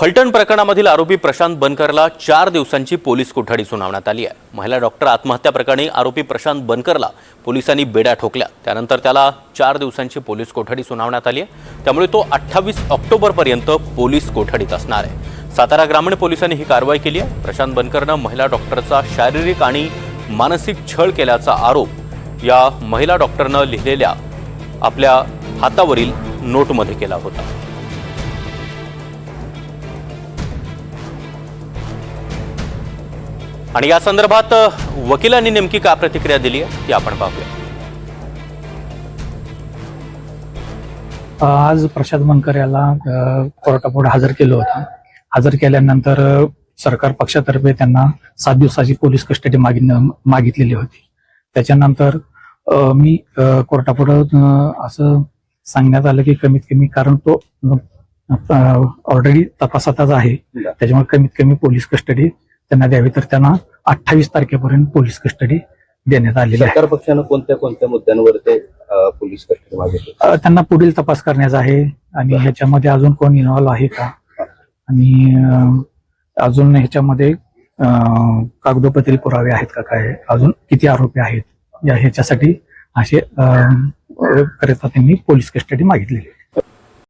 फलटण प्रकरणामधील आरोपी प्रशांत बनकरला चार दिवसांची पोलीस कोठडी सुनावण्यात आली आहे. महिला डॉक्टर आत्महत्या प्रकरणी आरोपी प्रशांत बनकरला पोलिसांनी बेड्या ठोकल्या. त्यानंतर त्याला चार दिवसांची पोलीस कोठडी सुनावण्यात आली आहे. त्यामुळे तो अठ्ठावीस ऑक्टोबरपर्यंत पोलीस कोठडीत असणार आहे. सातारा ग्रामीण पोलिसांनी ही कारवाई केली आहे. प्रशांत बनकरनं महिला डॉक्टरचा शारीरिक आणि मानसिक छळ केल्याचा आरोप या महिला डॉक्टरनं लिहिलेल्या आपल्या हातावरील नोटमध्ये केला होता. आणि या संदर्भात वकिलांनी नेमकी काय प्रतिक्रिया दिली आहे ती आपण पाहूया. आज प्रसाद मनकर याला कोर्टापुढे हजर केलं होतं. हजर केल्यानंतर सरकार पक्षातर्फे त्यांना सात दिवसाची पोलीस कस्टडी मागिन मागितलेली होती. त्याच्यानंतर मी कोर्टापुढं असं सांगण्यात आलं की कमीत कमी कारण तो ऑलरेडी तपासातच आहे. त्याच्यामुळे कमीत कमी पोलीस कस्टडी त्यांना द्यावी तर त्यांना अठ्ठावीस तारखेपर्यंत पोलीस कस्टडी देण्यात आलेली आहे. सरकार पक्षानं कोणत्या कोणत्या मुद्द्यांवर ते अं, पोलीस कस्टडी मागितली? अ, त्यांना पुढील तपास करण्याचा आहे आणि ह्याच्यामध्ये अजून कोण इन्व्हॉल्व आहे का? आणि अ, अजून ह्याच्यामध्ये अ, कागदोपत्री पुरावे आहेत का काय? अजून किती आरोपी आहेत? या ह्याच्यासाठी असे अ, करता त्यांनी पोलीस कस्टडी मागितलेली आहे.